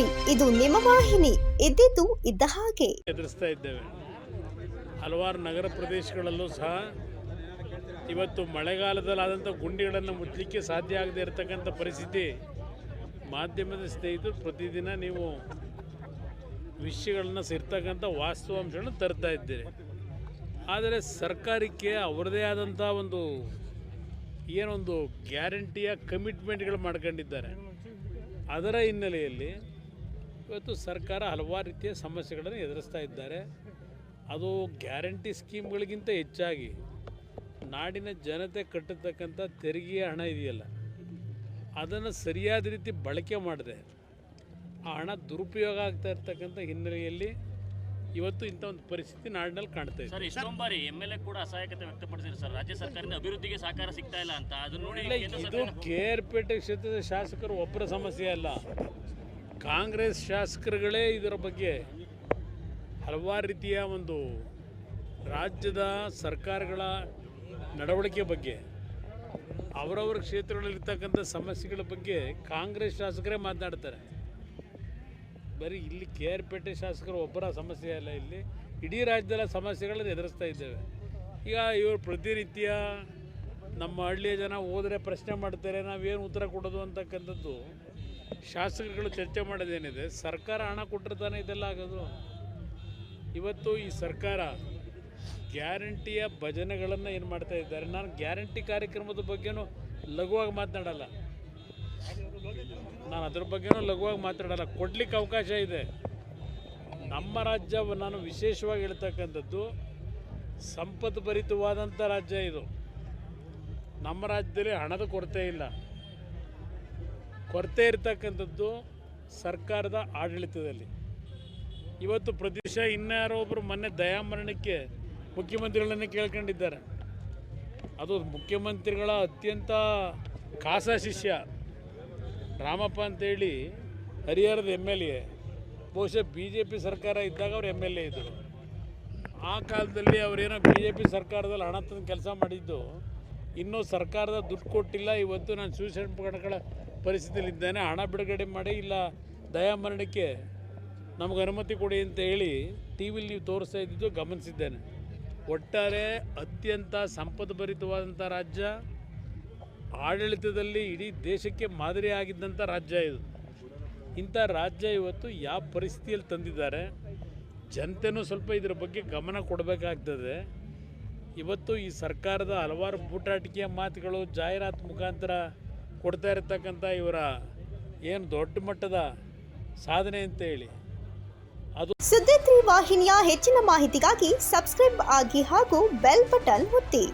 ಹಿಮವಾಹಿನಿ ಇದ್ದಿದ್ದು ಇದ್ದ ಹಾಗೆ. ಎದುರಿಸ್ತಾ ಇದ್ದೇವೆ. ಹಲವಾರು ನಗರ ಪ್ರದೇಶಗಳಲ್ಲೂ ಸಹ ಇವತ್ತು ಮಳೆಗಾಲದಲ್ಲಾದಂಥ ಗುಂಡಿಗಳನ್ನು ಮುಚ್ಚಲಿಕ್ಕೆ ಸಾಧ್ಯ ಆಗದೇ ಇರತಕ್ಕಂಥ ಪರಿಸ್ಥಿತಿ ಮಾಧ್ಯಮದ ಸ್ನೇಹಿತರು ಪ್ರತಿದಿನ ನೀವು ವಿಷಯಗಳನ್ನ ಸೇರ್ತಕ್ಕಂಥ ವಾಸ್ತವಾಂಶಗಳನ್ನು ತರ್ತಾ ಇದ್ದೀರಿ. ಆದರೆ ಸರ್ಕಾರಕ್ಕೆ ಅವರದೇ ಆದಂಥ ಒಂದು ಏನೊಂದು ಗ್ಯಾರಂಟಿಯ ಕಮಿಟ್ಮೆಂಟ್ಗಳು ಮಾಡ್ಕೊಂಡಿದ್ದಾರೆ. ಅದರ ಹಿನ್ನೆಲೆಯಲ್ಲಿ ಇವತ್ತು ಸರ್ಕಾರ ಹಲವಾರು ರೀತಿಯ ಸಮಸ್ಯೆಗಳನ್ನು ಎದುರಿಸ್ತಾ ಇದ್ದಾರೆ. ಅದು ಗ್ಯಾರಂಟಿ ಸ್ಕೀಮ್ಗಳಿಗಿಂತ ಹೆಚ್ಚಾಗಿ ನಾಡಿನ ಜನತೆ ಕಟ್ಟತಕ್ಕಂಥ ತೆರಿಗೆಯ ಹಣ ಇದೆಯಲ್ಲ ಅದನ್ನು ಸರಿಯಾದ ರೀತಿ ಬಳಕೆ ಮಾಡಿದೆ ಆ ಹಣ ದುರುಪಯೋಗ ಆಗ್ತಾ ಇರ್ತಕ್ಕಂಥ ಹಿನ್ನೆಲೆಯಲ್ಲಿ ಇವತ್ತು ಇಂಥ ಒಂದು ಪರಿಸ್ಥಿತಿ ನಾಡಿನಲ್ಲಿ ಕಾಣ್ತಾ ಇದೆ. ಸರ್ ಇಷ್ಟೊಂದು ಬಾರಿ ಎಂ ಎಲ್ ಎ ಕೂಡ ಅಸಹಾಯಕತೆ ವ್ಯಕ್ತಪಡಿಸಿದ್ರು ಸರ್. ರಾಜ್ಯ ಸರ್ಕಾರದಿಂದ ಅಭಿವೃದ್ಧಿಗೆ ಸಹಕಾರ ಸಿಗ್ತಾ ಇಲ್ಲ ಅಂತ. ಅದನ್ನ ನೋಡಿ ಇದು ಕೆ ಆರ್ ಪೇಟೆ ಕ್ಷೇತ್ರದ ಶಾಸಕರು ಒಬ್ಬರ ಸಮಸ್ಯೆ ಅಲ್ಲ. ಕಾಂಗ್ರೆಸ್ ಶಾಸಕರುಗಳೇ ಇದರ ಬಗ್ಗೆ ಹಲವಾರು ರೀತಿಯ ಒಂದು ರಾಜ್ಯದ ಸರ್ಕಾರಗಳ ನಡವಳಿಕೆ ಬಗ್ಗೆ, ಅವರವರ ಕ್ಷೇತ್ರಗಳಲ್ಲಿರ್ತಕ್ಕಂಥ ಸಮಸ್ಯೆಗಳ ಬಗ್ಗೆ ಕಾಂಗ್ರೆಸ್ ಶಾಸಕರೇ ಮಾತನಾಡ್ತಾರೆ. ಬರೀ ಇಲ್ಲಿ ಕೆ ಆರ್ ಪೇಟೆ ಶಾಸಕರು ಒಬ್ಬರ ಸಮಸ್ಯೆ ಅಲ್ಲ, ಇಲ್ಲಿ ಇಡೀ ರಾಜ್ಯದ ಸಮಸ್ಯೆಗಳನ್ನು ಎದುರಿಸ್ತಾ ಇದ್ದೇವೆ. ಈಗ ಇವರು ಪ್ರತಿನಿತ್ಯ ನಮ್ಮ ಹಳ್ಳಿಯ ಜನ ಹೋದರೆ ಪ್ರಶ್ನೆ ಮಾಡ್ತಾರೆ, ನಾವೇನು ಉತ್ತರ ಕೊಡೋದು ಅಂತಕ್ಕಂಥದ್ದು ಶಾಸಕರುಗಳು ಚರ್ಚೆ ಮಾಡೋದೇನಿದೆ, ಸರ್ಕಾರ ಹಣ ಕೊಟ್ಟರೆ ತಾನೇ ಇದೆಲ್ಲ ಆಗೋದು? ಇವತ್ತು ಈ ಸರ್ಕಾರ ಗ್ಯಾರಂಟಿಯ ಭಜನೆಗಳನ್ನು ಏನು ಮಾಡ್ತಾ ಇದ್ದಾರೆ? ನಾನು ಗ್ಯಾರಂಟಿ ಕಾರ್ಯಕ್ರಮದ ಬಗ್ಗೆನೂ ಲಘುವಾಗಿ ಮಾತನಾಡಲ್ಲ. ನಾನು ಅದ್ರ ಬಗ್ಗೆನೂ ಲಘುವಾಗಿ ಮಾತಾಡಲ್ಲ ಕೊಡ್ಲಿಕ್ಕೆ ಅವಕಾಶ ಇದೆ. ನಮ್ಮ ರಾಜ್ಯ ನಾನು ವಿಶೇಷವಾಗಿ ಹೇಳ್ತಕ್ಕಂಥದ್ದು ಸಂಪತ್ತು ಭರಿತವಾದಂಥ ರಾಜ್ಯ ಇದು. ನಮ್ಮ ರಾಜ್ಯದಲ್ಲಿ ಹಣದ ಕೊರತೆ ಇಲ್ಲ. ಕೊರತೆ ಇರತಕ್ಕಂಥದ್ದು ಸರ್ಕಾರದ ಆಡಳಿತದಲ್ಲಿ. ಇವತ್ತು ಪ್ರದೇಶ ಇನ್ಯಾರೋ ಒಬ್ಬರು ಮೊನ್ನೆ ದಯಾಮರಣಕ್ಕೆ ಮುಖ್ಯಮಂತ್ರಿಗಳನ್ನೇ ಕೇಳ್ಕೊಂಡಿದ್ದಾರೆ. ಅದು ಮುಖ್ಯಮಂತ್ರಿಗಳ ಅತ್ಯಂತ ಖಾಸ ಶಿಷ್ಯ. ರಾಮಪ್ಪ ಅಂತೇಳಿ ಹರಿಹರದ ಎಂ ಎಲ್ ಎ ಬಹುಶಃ ಬಿ ಜೆ ಪಿ ಸರ್ಕಾರ ಇದ್ದಾಗ ಅವ್ರು ಎಂ ಎಲ್ ಎ ಇದ್ದರು ಆ ಕಾಲದಲ್ಲಿ ಅವರೇನೋ ಬಿ ಜೆ ಪಿ ಸರ್ಕಾರದಲ್ಲಿ ಹಣ ತಂದು ಕೆಲಸ ಮಾಡಿದ್ದು, ಇನ್ನೂ ಸರ್ಕಾರದ ದುಡ್ಡು ಕೊಟ್ಟಿಲ್ಲ. ಇವತ್ತು ನಾನು ಸೂಸೈಡ್ ಪಡ್ಕೊಳ್ಳೋ ಪರಿಸ್ಥಿತಿಯಲ್ಲಿ ಇದ್ದೇನೆ ಹಣ ಬಿಡುಗಡೆ ಮಾಡಿ ಇಲ್ಲ ದಯಾಮರಣಕ್ಕೆ ನಮಗೆ ಅನುಮತಿ ಕೊಡಿ ಅಂತ ಹೇಳಿ ಟಿ ವಿಲಿ ನೀವು ತೋರಿಸ್ತಾ ಇದ್ದಿದ್ದು ಗಮನಿಸಿದ್ದೇನೆ. ಒಟ್ಟಾರೆ ಅತ್ಯಂತ ಸಂಪದ್ಭರಿತವಾದಂಥ ರಾಜ್ಯ, ಆಡಳಿತದಲ್ಲಿ ಇಡೀ ದೇಶಕ್ಕೆ ಮಾದರಿಯಾಗಿದ್ದಂಥ ರಾಜ್ಯ ಇದು. ಇಂಥ ರಾಜ್ಯ ಇವತ್ತು ಯಾವ ಪರಿಸ್ಥಿತಿಯಲ್ಲಿ ತಂದಿದ್ದಾರೆ, ಜನತೆನೂ ಸ್ವಲ್ಪ ಇದರ ಬಗ್ಗೆ ಗಮನ ಕೊಡಬೇಕಾಗ್ತದೆ. ಇವತ್ತು ಈ ಸರ್ಕಾರದ ಹಲವಾರು ಬೂಟಾಟಿಕೆಯ ಮಾತುಗಳು, ಜಾಹೀರಾತು ಮುಖಾಂತರ ಕೊಡ್ತಾ ಇರತಕ್ಕಂಥ ಇವರ ಏನು ದೊಡ್ಡ ಮಟ್ಟದ ಸಾಧನೆ ಅಂತ ಹೇಳಿ ಅದು ಸುದ್ದಿ ವಾಹಿನಿಯ ಹೆಚ್ಚಿನ ಮಾಹಿತಿಗಾಗಿ ಸಬ್ಸ್ಕ್ರೈಬ್ ಆಗಿ ಹಾಗೂ ಬೆಲ್ ಬಟನ್ ಒತ್ತಿ.